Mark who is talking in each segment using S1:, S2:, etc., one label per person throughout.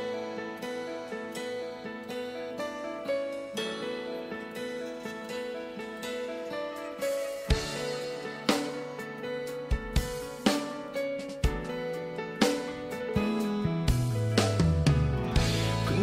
S1: ่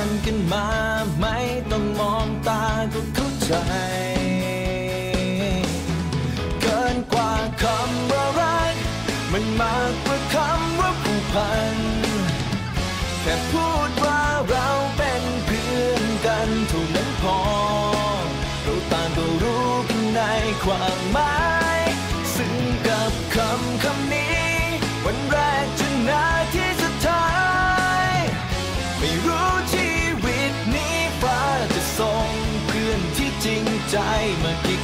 S1: านกันมาไม่ต้องมองตาก็เข้าใจ เกินกว่าคำว่ารัก มันมากกว่าคำว่าผูกพัน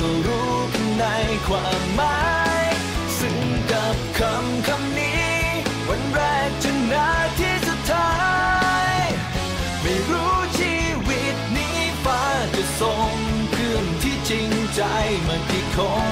S1: ต่างก็รู้กันในความหมายซึ่งกับคำคำนี้ วันแรกจนนาทีสุดท้าย ไม่รู้ชีวิตนี้ฟ้าจะส่งเพื่อนที่จริงใจมากี่คน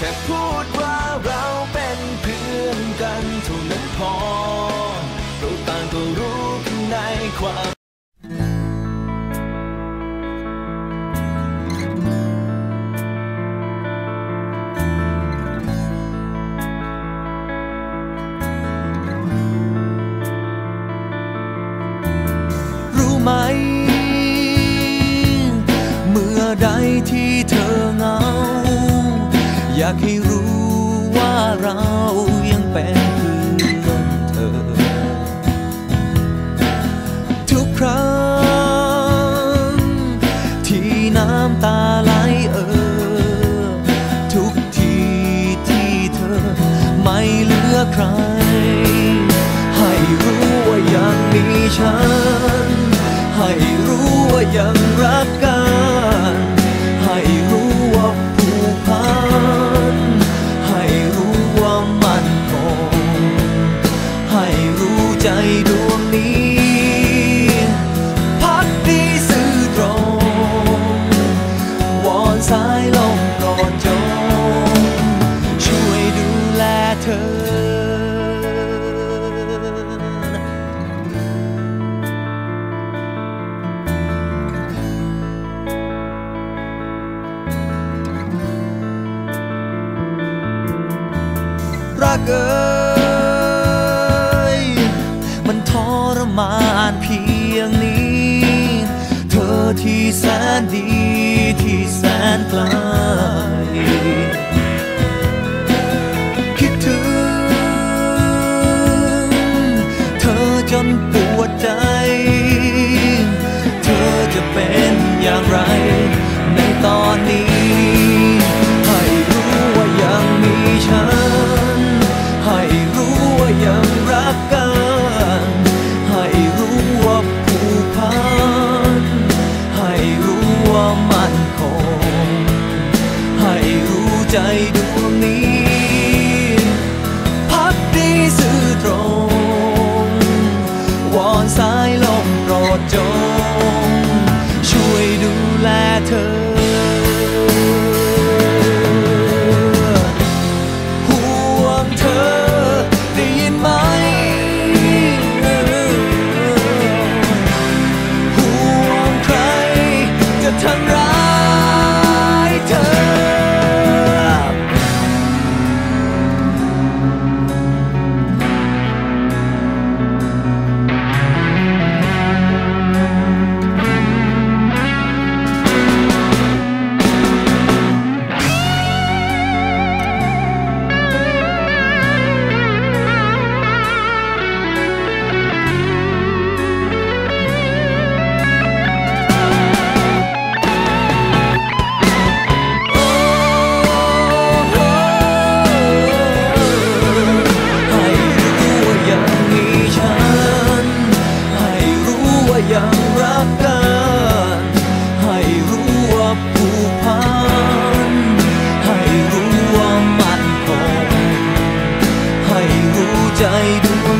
S1: แค่พูากให้รู้ว่าเรายังเป็นเพื่อนเธอ ทุกครั้ง ที่น้ำตาไหลเออ ทุกทีที่เธอไม่เหลือใค
S2: ร ให้รู้ว่ายังมีฉัน ให้รู้ว่ายังรักกัน ให้รู้ใจดวงนี้พักดีสื่อตรง วอนสายลมโปรดจงช่วยดูแลเธอรักเอ่ พียงนี้ เธอที่แสนดีที่แสนไกลคิดถึง เธอจนปวดใจ เธอจะเป็นอย่างไร ในตอนนี้ ว่ามั่นคง ให้รู้ใจด้วย ใจดวง